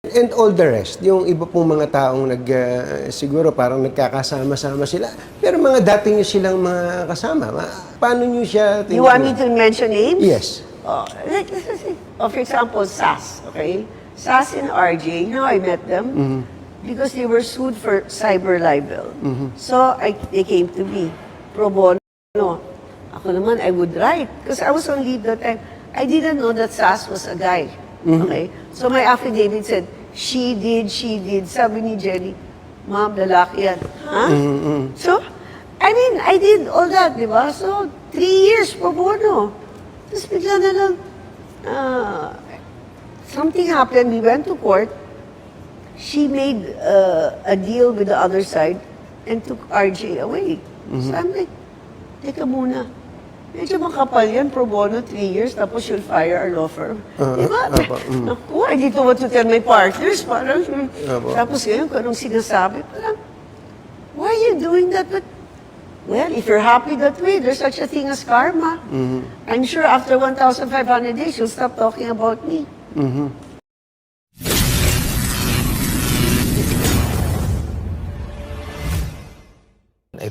And all the rest, yung iba pong mga taong nag, ah, siguro parang nagkakasama-sama sila. Pero mga dati nyo silang mga kasama. Ma- paano nyo siya You want me to mention names? Yes. Oh, like, oh, for example, SAS, okay? SAS and RJ, you know I met them Mm-hmm. because they were sued for cyber libel. So I, they came to me, pro bono. Ako naman, I would write because I was on leave that time. I didn't know that SAS was a guy. Mm-hmm. Okay? So my affidavit said, she did, she did. Sabi ni Jenny, ma'am, lalaki yan. Ha? Mm-hmm. So, I mean, I did all that, di ba? So, three years pro bono. Tapos bigla na lang, ah, something happened, we went to court, she made uh, a deal with the other side and took RJ away. So I'm like, teka muna, medyo makapal yan, pro bono, three years, tapos you'll fire our law firm. diba? apa, mm. Naku, I know what to tell my partners. Parang, hmm. Apa. tapos ngayon, kung anong sinasabi, parang, why are you doing that? But, well, if you're happy that way, there's such a thing as karma. I'm sure after 1,500 days, you'll stop talking about me. Ik-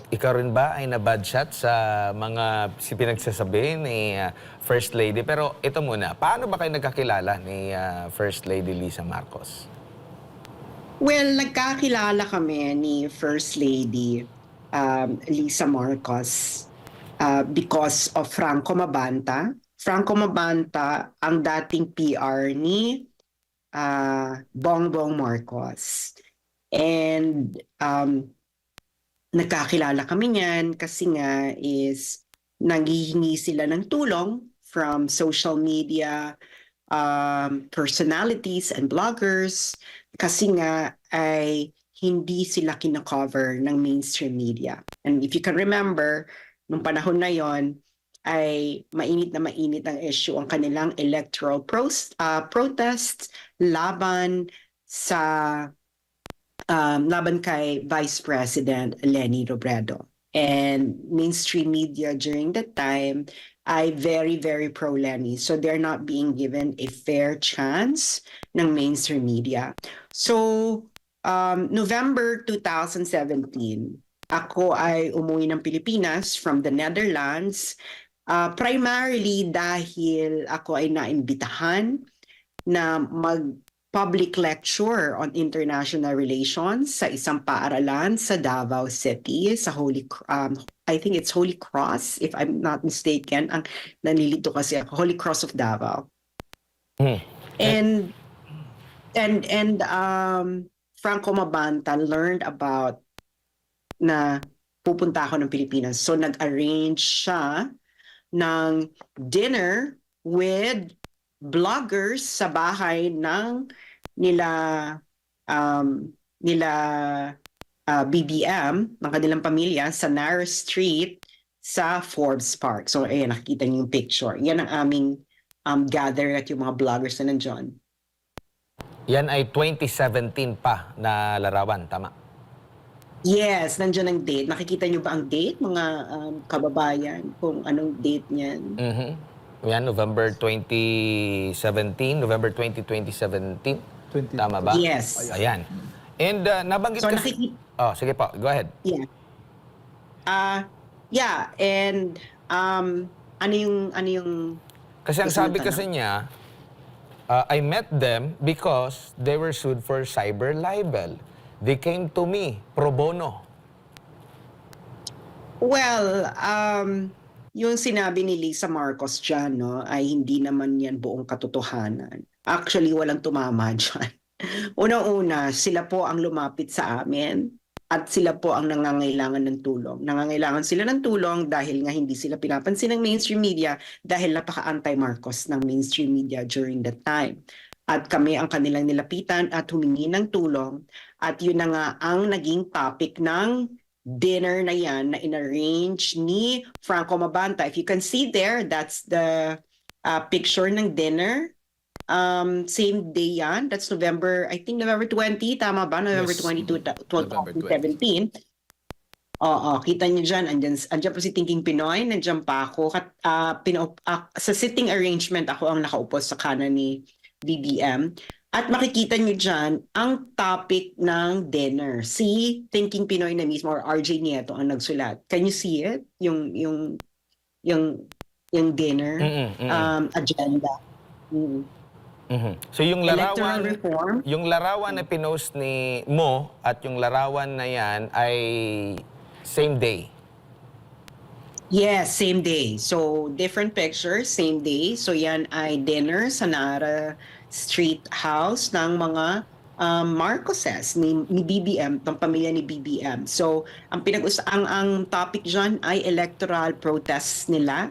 Ikaw rin ba ay na-bad shot sa mga si pinagsasabi ni ah, First Lady? Pero ito muna, paano ba kayo nagkakilala ni ah, First Lady Lisa Marcos? Well, nagkakilala kami ni First Lady um, Lisa Marcos uh, because of Franco Mabanta. Franco Mabanta ang dating PR ni uh, Bongbong Marcos. And um, nagkakilala kami niyan kasi nga is nanghihingi sila ng tulong from social media um, personalities and bloggers kasi nga ay hindi sila kinakover ng mainstream media. And if you can remember, nung panahon na yon ay mainit na mainit ang issue ang kanilang electoral pros, uh, protests laban sa um, laban kay Vice President Lenny Robredo. And mainstream media during that time ay very, very pro-Lenny. So they're not being given a fair chance ng mainstream media. So, um, November 2017, ako ay umuwi ng Pilipinas from the Netherlands uh, primarily dahil ako ay naimbitahan na mag public lecture on international relations sa isang paaralan sa Davao City sa Holy um, I think it's Holy Cross if I'm not mistaken. Ang nanilito kasi ako Holy Cross of Davao. Hmm. and and and um Franco Mabanta learned about na pupunta ako ng Pilipinas. So nag-arrange siya ng dinner with bloggers sa bahay ng nila um, nila uh, BBM ng kanilang pamilya sa Nara Street sa Forbes Park. So ayan nakikita niyo yung picture. Yan ang aming um, gather at yung mga bloggers na nandyan. Yan ay 2017 pa na larawan, tama? Yes, nandiyan ang date. Nakikita niyo ba ang date, mga um, kababayan, kung anong date niyan? Mhm. Yan, November 2017, November 20, 2017. 20. Tama ba? Yes. Ayan. And uh, nabanggit So kasi... nakikita Oh, sige po, go ahead. Yeah. Uh, yeah, and um ano yung ano yung Kasi ang sabi kasi niya, uh, I met them because they were sued for cyber libel. They came to me pro bono. Well, um yung sinabi ni Lisa Marcos dyan, no, ay hindi naman yan buong katotohanan. Actually, walang tumama dyan. Unang-una, sila po ang lumapit sa amin at sila po ang nangangailangan ng tulong. Nangangailangan sila ng tulong dahil nga hindi sila pinapansin ng mainstream media dahil napaka-anti-Marcos ng mainstream media during that time. At kami ang kanilang nilapitan at humingi ng tulong. At yun na nga ang naging topic ng dinner na yan na inarrange ni Franco Mabanta. If you can see there, that's the uh, picture ng dinner. Um, same day yan. That's November, I think November 20, tama ba? November Yes. 22, ta- November 2017. Oo, kita niyo dyan, andyan, andyan po si Thinking Pinoy, nandiyan pa ako. Kat, ah, pino, ah, sa sitting arrangement, ako ang nakaupo sa kanan ni BBM. At makikita niyo dyan ang topic ng dinner. Si Thinking Pinoy na mismo or RJ Nieto ang nagsulat. Can you see it? Yung yung yung yung dinner Mm-mm, mm-mm. um, agenda. Mm. Mhm. So yung larawan reform. yung larawan na pinost ni mo at yung larawan na yan ay same day. Yes, same day. So, different pictures, same day. So, yan ay dinner sa Nara Street House ng mga um, Marcoses ni, ni BBM, ng pamilya ni BBM. So, ang pinag ang, ang topic dyan ay electoral protests nila.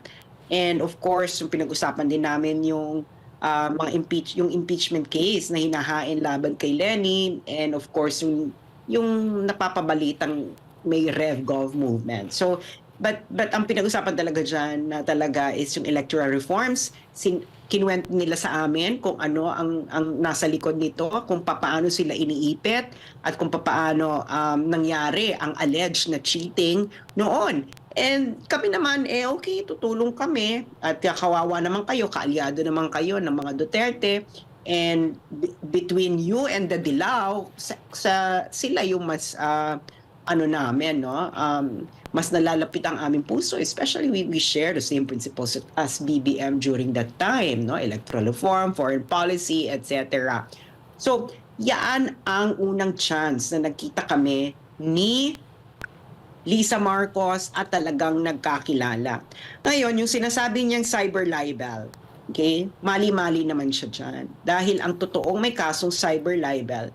And of course, yung pinag-usapan din namin yung uh, mga impeach yung impeachment case na hinahain laban kay Lenin and of course yung yung napapabalitang may RevGov movement. So but but ang pinag-usapan talaga diyan na talaga is yung electoral reforms. Sin, kinuwento nila sa amin kung ano ang ang nasa likod nito, kung papaano sila iniipit at kung papaano um, nangyari ang alleged na cheating noon. And kami naman, eh okay, tutulong kami at kawawa naman kayo, kaalyado naman kayo ng mga Duterte. And be- between you and the Dilaw, sa, sa- sila yung mas ah, ano namin, no? Um, mas nalalapit ang aming puso, especially we, we share the same principles as BBM during that time, no? Electoral reform, foreign policy, etc. So, yaan ang unang chance na nagkita kami ni Lisa Marcos at talagang nagkakilala. Ngayon, yung sinasabi niyang cyber libel, okay, mali-mali naman siya dyan. Dahil ang totoong may kasong cyber libel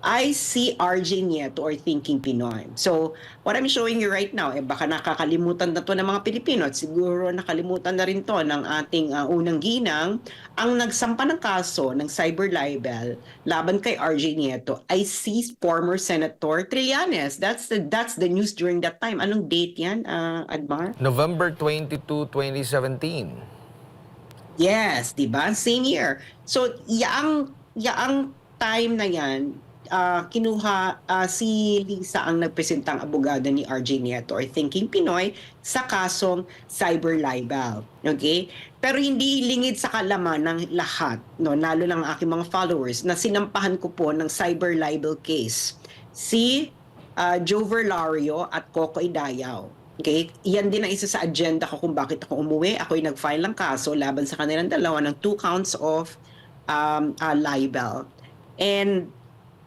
ay si RJ Nieto or Thinking Pinoy. So, what I'm showing you right now, eh baka nakakalimutan na to ng mga Pilipino at siguro nakalimutan na rin to ng ating uh, unang ginang, ang nagsampa ng kaso ng cyber libel laban kay RJ Nieto ay si former Senator Trillanes. That's the, that's the news during that time. Anong date yan, uh, Admar? November 22, 2017. Yes, 'di ba? Same year. So, yaang yaang time na 'yan, ah, kinuha ah, si Lisa ang nagpresentang abogado ni RJ Nieto or Thinking Pinoy sa kasong cyber libel. Okay? Pero hindi lingid sa kalaman ng lahat, no, lalo ng aking mga followers na sinampahan ko po ng cyber libel case si ah, Joe Verlario at Coco Idayaw. Okay? Yan din ang isa sa agenda ko kung bakit ako umuwi. Ako'y nag-file ng kaso laban sa kanilang dalawa ng two counts of um, uh, libel. And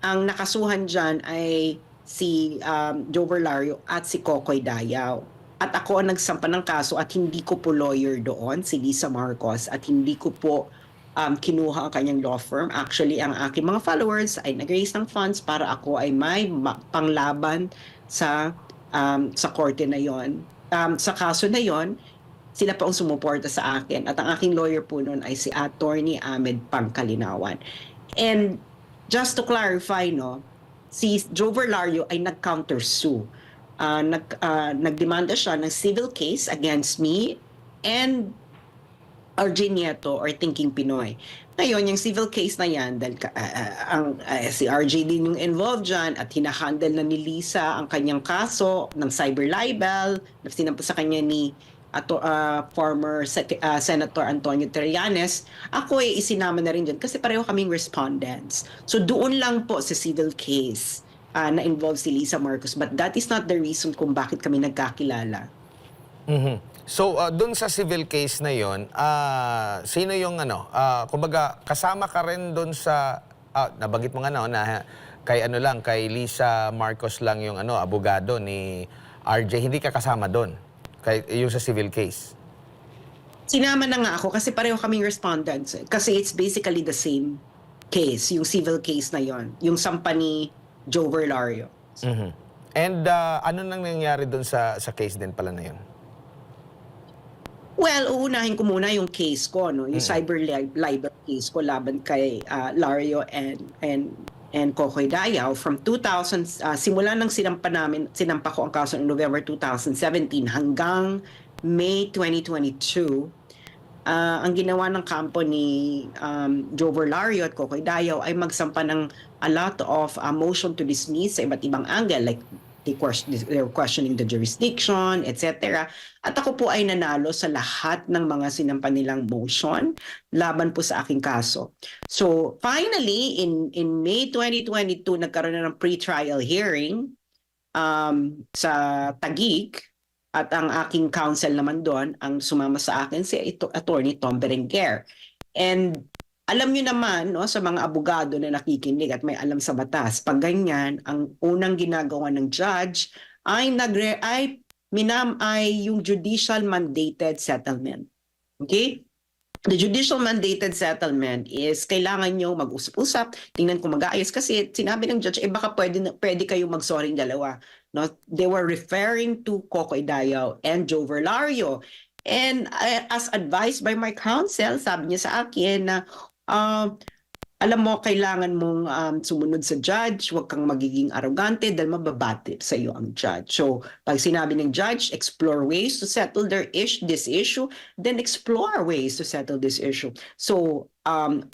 ang nakasuhan dyan ay si um, Joe Verlario at si Kokoy Dayaw. At ako ang nagsampa ng kaso at hindi ko po lawyer doon, si Lisa Marcos, at hindi ko po um, kinuha ang kanyang law firm. Actually, ang aking mga followers ay nag-raise ng funds para ako ay may ma- panglaban sa um, sa korte na yon. Um, sa kaso na yon, sila pa ang sumuporta sa akin. At ang aking lawyer po noon ay si Attorney Ahmed Pangkalinawan. And just to clarify, no, si Joe Verlario ay nag-counter-sue. Ah, nag, ah, nagdemanda siya ng civil case against me and RJ Nieto or Thinking Pinoy. Ngayon, yung civil case na yan, dahil ah, ah, ang, ah, si RJ din yung involved dyan at hinahandle na ni Lisa ang kanyang kaso ng cyber libel na sinampa sa kanya ni ato, ah, former Sec- ah, Senator Antonio Trillanes, ako ay isinama na rin dyan kasi pareho kaming respondents. So doon lang po sa civil case ah, na involved si Lisa Marcos. But that is not the reason kung bakit kami nagkakilala. Mhm. So, uh, dun sa civil case na yon, ah, sino yung ano, ah, kumbaga kasama ka rin dun sa, ah, nabanggit mo nga no, na kay ano lang, kay Lisa Marcos lang yung ano, abogado ni RJ, hindi ka kasama dun, kay, yung sa civil case. Sinama na nga ako kasi pareho kaming respondents. eh. Kasi it's basically the same case, yung civil case na yon, yung sampa ni Joe Verlario. Mhm. And ah, ano nang nangyari dun sa, sa case din pala na yun? Well, uunahin ko muna yung case ko, no, yung cyber li- libel case ko laban kay ah, Lario and and and Kokoy Dayaw from 2000 ah, simula nang sinampa namin sinampa ko ang kaso noong November 2017 hanggang May 2022 ah, ang ginawa ng kampo ni um, Joe Verlario at Kokoy Dayaw ay magsampa ng a lot of ah, motion to dismiss sa iba't ibang angle like question, they're questioning the jurisdiction, etc. At ako po ay nanalo sa lahat ng mga sinampan nilang motion laban po sa aking kaso. So finally, in, in May 2022, nagkaroon na ng pre-trial hearing um, sa Tagig at ang aking counsel naman doon, ang sumama sa akin si attorney Tom Berenguer. And alam nyo naman no, sa mga abogado na nakikinig at may alam sa batas, pag ganyan, ang unang ginagawa ng judge ay, nagre, ay minam ay yung judicial mandated settlement. Okay? The judicial mandated settlement is kailangan nyo mag-usap-usap, tingnan kung mag-aayos kasi sinabi ng judge, eh baka pwede, pwede kayong mag-sorry dalawa. No? They were referring to Coco Idayaw and Joe Verlario. And uh, as advised by my counsel, sabi niya sa akin na uh, alam mo, kailangan mong um, sumunod sa judge, huwag kang magiging arrogante dahil mababati sa iyo ang judge. So, pag sinabi ng judge, explore ways to settle their issue, this issue, then explore ways to settle this issue. So, um,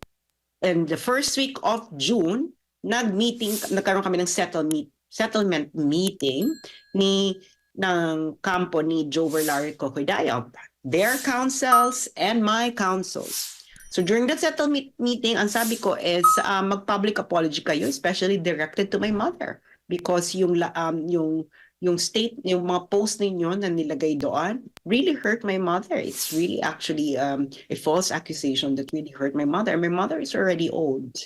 in the first week of June, nag-meeting, nagkaroon kami ng settle meet, settlement meeting ni ng kampo ni Joe Verlario Cocodayo, their counsels and my counsels. So during that settlement meeting, ang sabi ko is uh, mag-public apology kayo, especially directed to my mother because yung um yung yung state yung mga post ninyo na nilagay doon really hurt my mother. It's really actually um a false accusation that really hurt my mother. My mother is already old.